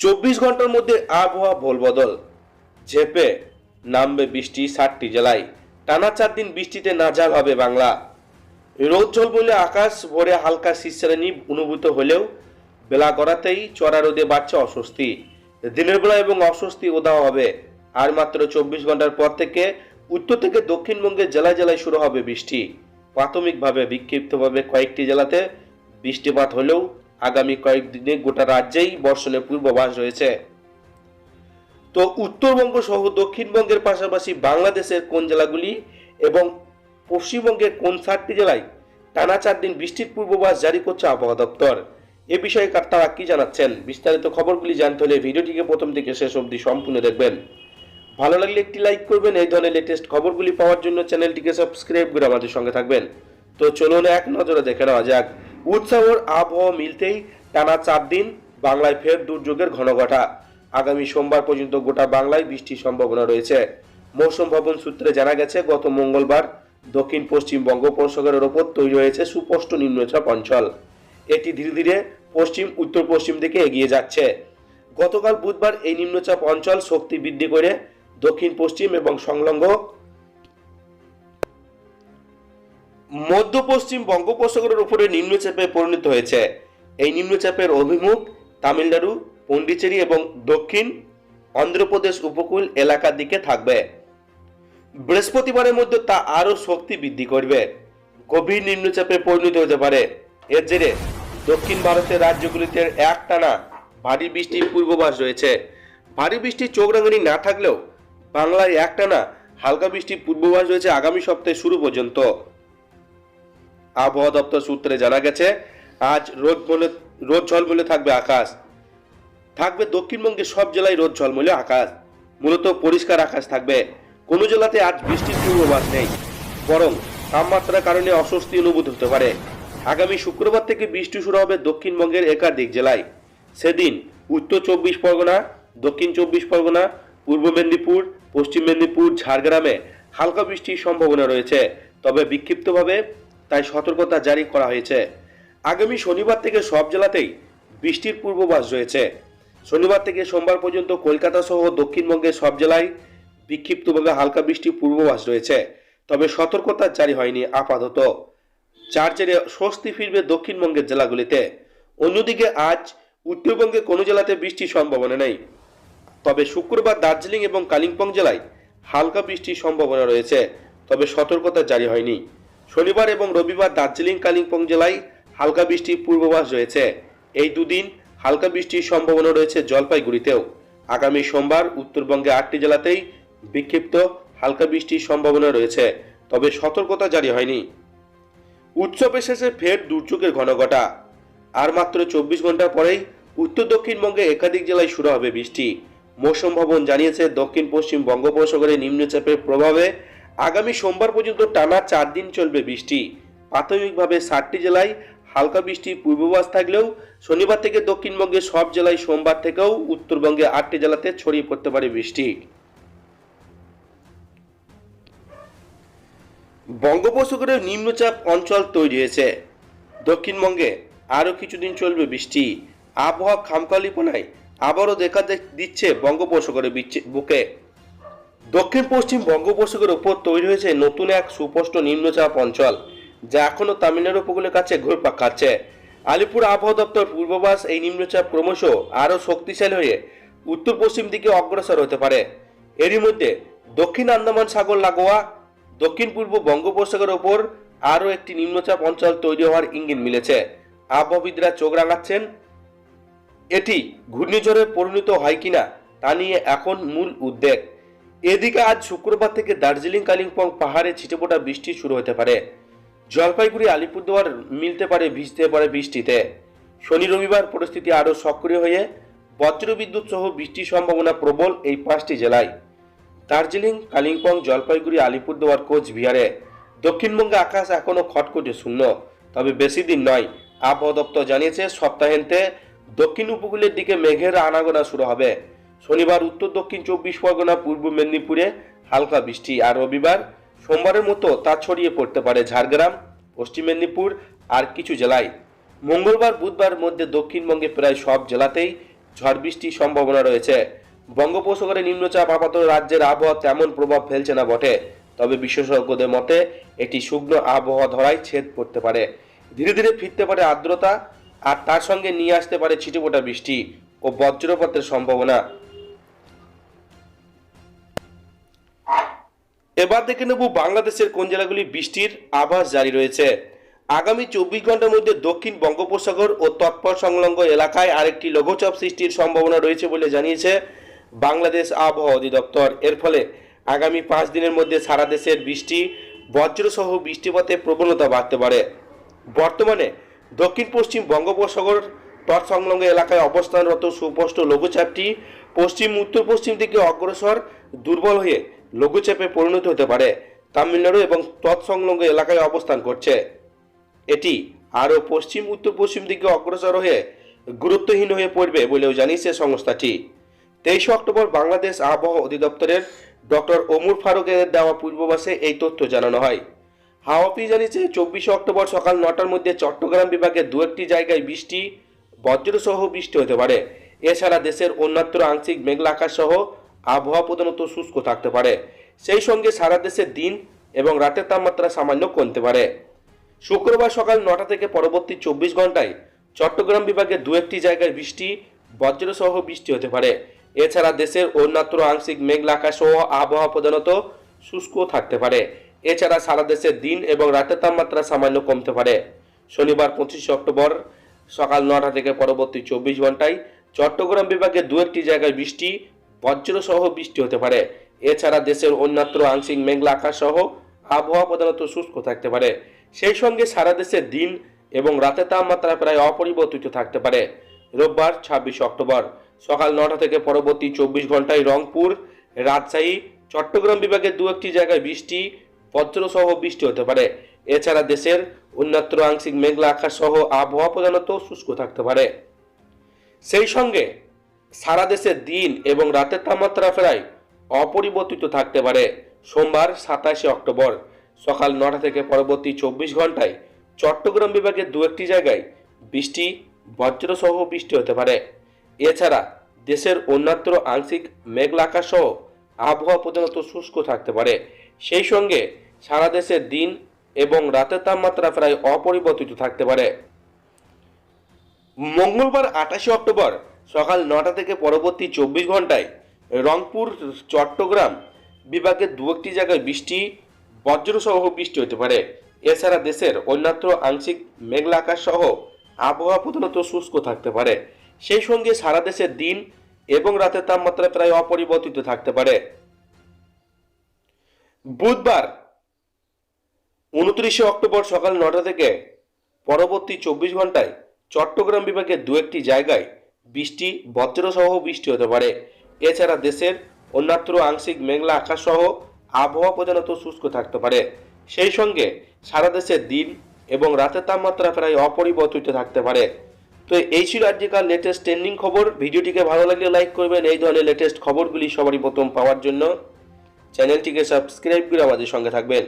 চব্বিশ ঘণ্টার মধ্যে আবহাওয়া ভোলবদল ঝেপে নামবে বৃষ্টি ষাটটি জেলায়। টানা চার দিন বৃষ্টিতে নাজাল হবে বাংলা। রোদ জল বলে আকাশ ভরে হালকা শীতশ্রেণী অনুভূত হলেও বেলা গড়াতেই চড়া রোদে বাড়ছে অস্বস্তি। দিনের বেলা এবং অস্বস্তি উদাহ হবে। আর মাত্র চব্বিশ ঘণ্টার পর থেকে উত্তর থেকে দক্ষিণবঙ্গের জেলায় জেলায় শুরু হবে বৃষ্টি। প্রাথমিকভাবে বিক্ষিপ্তভাবে কয়েকটি জেলাতে বৃষ্টিপাত হলেও আগামী কয়েকদিনে গোটা রাজ্যেই বর্ষণের পূর্বাভাস রয়েছে। তো উত্তরবঙ্গ সহ দক্ষিণবঙ্গের পাশাপাশি বাংলাদেশের কোন জেলাগুলি এবং পশ্চিমবঙ্গের কোন সাতটি জেলায় টানা চার দিন বৃষ্টির পূর্বাভাস জারি করছে আবহাওয়া দপ্তর? এ বিষয়ে তারা কি জানাচ্ছেন? বিস্তারিত খবরগুলি জানতে হলে ভিডিওটিকে প্রথম থেকে শেষ অবধি সম্পূর্ণ দেখবেন। ভালো লাগলে একটি লাইক করবেন, এই ধরনের লেটেস্ট খবরগুলি পাওয়ার জন্য চ্যানেলটিকে সাবস্ক্রাইব করে আমাদের সঙ্গে থাকবেন। তো চলুন এক নজরে দেখে নেওয়া যাক। উৎসবর আবহাওয়া মিলতেই টানা চার দিন বাংলায় ফের দুর্যোগের ঘনঘটা। আগামী সোমবার পর্যন্ত গোটা বাংলায় বৃষ্টির সম্ভাবনা রয়েছে। মৌসুম ভবন সূত্রে জানা গেছে, গত মঙ্গলবার দক্ষিণ পশ্চিম বঙ্গোপসাগরের ওপর তৈরি হয়েছে সুস্পষ্ট নিম্নচাপ অঞ্চল। এটি ধীরে ধীরে পশ্চিম উত্তর পশ্চিম দিকে এগিয়ে যাচ্ছে। গতকাল বুধবার এই নিম্নচাপ অঞ্চল শক্তি বৃদ্ধি করে দক্ষিণ পশ্চিম এবং সংলগ্ন মধ্য পশ্চিম বঙ্গোপসাগরের উপরে নিম্নচাপে পরিণত হয়েছে। এই নিম্নচাপের অভিমুখ তামিলনাড়ু, পন্ডিচেরি এবং দক্ষিণ অন্ধ্রপ্রদেশ উপকূল এলাকার দিকে থাকবে। বৃহস্পতিবারের মধ্যে তা আরও শক্তি বৃদ্ধি করবে। গভীর নিম্নচাপে পরিণত হতে পারে। এর জেরে দক্ষিণ ভারতের রাজ্যগুলিতে একটানা ভারী বৃষ্টির পূর্বাভাস রয়েছে। ভারী বৃষ্টির চোখ রাঙানি না থাকলেও বাংলায় একটানা হালকা বৃষ্টির পূর্বাভাস রয়েছে আগামী সপ্তাহে শুরু পর্যন্ত। আবহাওয়া দপ্তর সূত্রে জানা গেছে, আজ রোদ বলে, রোদ ঝলমলে থাকবে আকাশ। থাকবে দক্ষিণবঙ্গের সব জেলায় রোদ ঝলমলে আকাশ। মূলত পরিষ্কার আকাশ থাকবে। কোনো জেলাতে আজ বৃষ্টির পূর্বাভাস নেই। বরং তাপমাত্রার কারণে অস্বস্তি অনুভূত হতে পারে। আগামী শুক্রবার থেকে বৃষ্টি শুরু হবে দক্ষিণবঙ্গের একাধিক জেলায়। সেদিন উত্তর চব্বিশ পরগনা, দক্ষিণ চব্বিশ পরগনা, পূর্ব মেদিনীপুর, পশ্চিম মেদিনীপুর, ঝাড়গ্রামে হালকা বৃষ্টির সম্ভাবনা রয়েছে। তবে বিক্ষিপ্তভাবে তাই সতর্কতা জারি করা হয়েছে। আগামী শনিবার থেকে সব জেলাতেই বৃষ্টির পূর্বাভাস রয়েছে। শনিবার থেকে সোমবার পর্যন্ত কলকাতা সহ দক্ষিণবঙ্গের সব জেলায় বিক্ষিপ্তভাবে হালকা বৃষ্টির পূর্বাভাস রয়েছে। তবে সতর্কতা জারি হয়নি আপাতত। যার স্বস্তি ফিরবে দক্ষিণবঙ্গের জেলাগুলিতে। অন্যদিকে আজ উত্তরবঙ্গে কোনো জেলাতে বৃষ্টির সম্ভাবনা নেই। তবে শুক্রবার দার্জিলিং এবং কালিম্পং জেলায় হালকা বৃষ্টির সম্ভাবনা রয়েছে। তবে সতর্কতা জারি হয়নি। শনিবার এবং রবিবার দার্জিলিং, কালিম্পং জেলায় হালকা বৃষ্টির পূর্বাভাস রয়েছে। এই দুদিন হালকা বৃষ্টির সম্ভাবনা রয়েছে জলপাইগুড়িতেও। আগামী সোমবার উত্তরবঙ্গে আটটি জেলাতেই বিক্ষিপ্ত হালকা বৃষ্টির সম্ভাবনা রয়েছে, তবে সতর্কতা জারি হয়নি। উৎসবের শেষে ফের দুর্যোগের ঘনঘটা আর মাত্র চব্বিশ ঘণ্টা পরেই উত্তর দক্ষিণবঙ্গে একাধিক জেলায় শুরু হবে বৃষ্টি। মৌসুম ভবন জানিয়েছে দক্ষিণ পশ্চিম বঙ্গোপসাগরে নিম্নচাপের প্রভাবে আগামী সোমবার পর্যন্ত টানা চার দিন চলবে বৃষ্টি। প্রাথমিকভাবে ষাটটি জেলায় হালকা বৃষ্টির পূর্বাভাস থাকলেও শনিবার থেকে দক্ষিণবঙ্গে সব জেলায় সোমবার থেকেও উত্তরবঙ্গে আটটি জেলাতে ছড়িয়ে পড়তে পারে বৃষ্টি। বঙ্গোপসাগরে নিম্নচাপ অঞ্চল তৈরি হয়েছে। দক্ষিণবঙ্গে আরও কিছুদিন চলবে বৃষ্টি। আবহাওয়া খামকালিপনায় আবারও দেখা দিচ্ছে বঙ্গোপসাগরের বুকে। দক্ষিণ পশ্চিম বঙ্গোপসাগরের উপর তৈরি হয়েছে নতুন এক সুস্পষ্ট নিম্নচাপ অঞ্চল, যা এখনও তামিলনাড়ু উপকূলের কাছে ঘুরপাক খাচ্ছে। আলিপুর আবহাওয়া দপ্তর পূর্বাভাস এই নিম্নচাপ ক্রমশ আরও শক্তিশালী হয়ে উত্তর পশ্চিম দিকে অগ্রসর হতে পারে। এরই মধ্যে দক্ষিণ আন্দামান সাগর লাগোয়া দক্ষিণ পূর্ব বঙ্গোপসাগরের ওপর আরও একটি নিম্নচাপ অঞ্চল তৈরি হওয়ার ইঙ্গিত মিলেছে। আবহাওয়িদরা চোখ রাঙাচ্ছেন, এটি ঘূর্ণিঝড়ে পরিণত হয় কিনা তা নিয়ে এখন মূল উদ্বেগ। এদিকে আজ শুক্রবার থেকে দার্জিলিং, কালিম্পং পাহাড়ে ছিটেফোঁটা বৃষ্টি শুরু হতে পারে। জলপাইগুড়ি, আলিপুরদুয়ার মিলতে পারে ভিজতে পারে বৃষ্টিতে। শনি, রবিবার পরিস্থিতি আরও সক্রিয় হয়ে বজ্রবিদ্যুৎ সহ বৃষ্টির সম্ভাবনা প্রবল এই পাঁচটি জেলায়। দার্জিলিং, কালিম্পং, জলপাইগুড়ি, আলিপুরদুয়ার, কোচবিহারে দক্ষিণবঙ্গে আকাশ এখনও খটখটে শূন্য। তবে বেশি দিন নয়, আবহাওয়া দপ্তর জানিয়েছে সপ্তাহান্তে দক্ষিণ উপকূলের দিকে মেঘের আনাগোনা শুরু হবে। শনিবার উত্তর দক্ষিণ চব্বিশ পরগনা, পূর্ব মেদিনীপুরে হালকা বৃষ্টি আর রবিবার সোমবারের মতো তা ছড়িয়ে পড়তে পারে ঝাড়গ্রাম, পশ্চিম মেদিনীপুর আর কিছু জেলায়। মঙ্গলবার, বুধবার মধ্যে দক্ষিণবঙ্গে প্রায় সব জেলাতেই ঝড় বৃষ্টির সম্ভাবনা রয়েছে। বঙ্গোপসাগরে নিম্নচাপ আপাতত রাজ্যের আবহাওয়া তেমন প্রভাব ফেলছে না বটে, তবে বিশেষজ্ঞদের মতে এটি শুকনো আবহাওয়া ধরায় ছেদ পড়তে পারে। ধীরে ধীরে ফিরতে পারে আর্দ্রতা আর তার সঙ্গে নিয়ে আসতে পারে ছিটেফোঁটা বৃষ্টি ও বজ্রপাতের সম্ভাবনা। এবার দেখে নেব বাংলাদেশের কোন জেলাগুলি বৃষ্টির আভাস জারি রয়েছে। আগামী চব্বিশ ঘণ্টার মধ্যে দক্ষিণ বঙ্গোপসাগর ও তৎপর সংলগ্ন এলাকায় আরেকটি লঘুচাপ সৃষ্টির সম্ভাবনা রয়েছে বলে জানিয়েছে বাংলাদেশ আবহাওয়া অধিদপ্তর। এর ফলে আগামী পাঁচ দিনের মধ্যে সারা দেশের বৃষ্টি, বজ্রসহ বৃষ্টিপাতের প্রবণতা বাড়তে পারে। বর্তমানে দক্ষিণ পশ্চিম বঙ্গোপসাগর তৎসংলগ্ন এলাকায় অবস্থানরত সুস্পষ্ট লঘুচাপটি পশ্চিম উত্তর পশ্চিম দিকে অগ্রসর, দুর্বল হয়ে লঘুচাপে পরিণত হতে পারে। তামিলনাড়ু এবং তৎসংলগ্ন এলাকায় অবস্থান করছে। এটি আরও পশ্চিম উত্তর পশ্চিম দিকে অগ্রসর হয়ে গুরুত্বহীন হয়ে পড়বে বলেও জানিয়েছে সংস্থাটি। তেইশে অক্টোবর বাংলাদেশ আবহাওয়া অধিদপ্তরের ডক্টর ওমর ফারুকের দেওয়া পূর্বাভাসে এই তথ্য জানানো হয়। হাওয়া জানিয়েছে, চব্বিশে অক্টোবর সকাল নটার মধ্যে চট্টগ্রাম বিভাগে দু একটি জায়গায় বৃষ্টি, বজ্রসহ বৃষ্টি হতে পারে। এছাড়া দেশের অন্যত্র আংশিক মেঘলা আকাশ সহ আবহাওয়া প্রধানত শুষ্ক থাকতে পারে। সেই সঙ্গে সারা দেশে দিন এবং রাতের তাপমাত্রা সামান্য কমতে পারে। শুক্রবার সকাল নটা থেকে পরবর্তী চব্বিশ ঘন্টায় চট্টগ্রাম বিভাগে দু একটি জায়গায় বৃষ্টি, বজ্রসহ বৃষ্টি হতে পারে। এছাড়া দেশের অন্যত্র আংশিক মেঘলা আকাশ সহ আবহাওয়া প্রধানত শুষ্ক থাকতে পারে। এছাড়া সারা দেশের দিন এবং রাতের তাপমাত্রা সামান্য কমতে পারে। শনিবার পঁচিশে অক্টোবর সকাল নটা থেকে পরবর্তী চব্বিশ ঘন্টায় চট্টগ্রাম বিভাগে দু একটি জায়গায় বৃষ্টি বজ্রসহ বৃষ্টি হতে পারে। এছাড়া দেশের অন্যত্র আংশিক মেঘলা আকাশ সহ আবহাওয়া প্রধানত শুষ্ক থাকতে পারে। সেই সঙ্গে সারা দেশের দিন এবং রাতের তাপমাত্রা প্রায় অপরিবর্তিত থাকতে পারে। রোববার, ছাব্বিশে অক্টোবর। সকাল নটা থেকে পরবর্তী চব্বিশ ঘন্টায় রংপুর, রাজশাহী, চট্টগ্রাম বিভাগের দু একটি জায়গায় বৃষ্টি, বজ্রসহ বৃষ্টি হতে পারে। এছাড়া দেশের অন্যত্র আংশিক মেঘলা আকাশ সহ আবহাওয়া প্রধানত শুষ্ক থাকতে পারে। সেই সঙ্গে সারা দেশের দিন এবং রাতের তাপমাত্রা প্রায় অপরিবর্তিত থাকতে পারে। সোমবার সাতাশে অক্টোবর, সকাল নটা থেকে পরবর্তী চব্বিশ ঘন্টায় চট্টগ্রাম বিভাগের দু একটি জায়গায় বৃষ্টি, বজ্রসহ বৃষ্টি হতে পারে। এছাড়া দেশের অন্যত্র আংশিক মেঘলা আকাশ সহ আবহাওয়া প্রধানত শুষ্ক থাকতে পারে। সেই সঙ্গে সারা দেশের দিন এবং রাতের তাপমাত্রা প্রায় অপরিবর্তিত থাকতে পারে। মঙ্গলবার আঠাশে অক্টোবর সকাল নটা থেকে পরবর্তী চব্বিশ ঘন্টায় রংপুর, চট্টগ্রাম বিভাগের দু একটি জায়গায় বৃষ্টি, বজ্রসহ বৃষ্টি হতে পারে। এছাড়া দেশের অন্যত্র আংশিক মেঘলা আকাশ সহ আবহাওয়া প্রধানত শুষ্ক থাকতে পারে। সেই সঙ্গে সারা দেশের দিন এবং রাতের তাপমাত্রা প্রায় অপরিবর্তিত থাকতে পারে। বুধবার উনত্রিশে অক্টোবর সকাল নটা থেকে পরবর্তী চব্বিশ ঘন্টায় চট্টগ্রাম বিভাগের দু একটি জায়গায় বৃষ্টি, বজ্রসহ বৃষ্টি হতে পারে। এছাড়া দেশের অন্যত্র আংশিক মেঘলা আকাশ সহ আবহাওয়া প্রধানত শুষ্ক থাকতে পারে। সেই সঙ্গে সারা দেশের দিন এবং রাতের তাপমাত্রা প্রায় অপরিবর্তিত থাকতে পারে। তো এই ছিল আজকের লেটেস্ট ট্রেন্ডিং খবর। ভিডিওটিকে ভালো লাগলে লাইক করবেন। এই ধরনের লেটেস্ট খবরগুলি সবারই প্রথম পাওয়ার জন্য। চ্যানেলটিকে সাবস্ক্রাইব করে আমাদের সঙ্গে থাকবেন।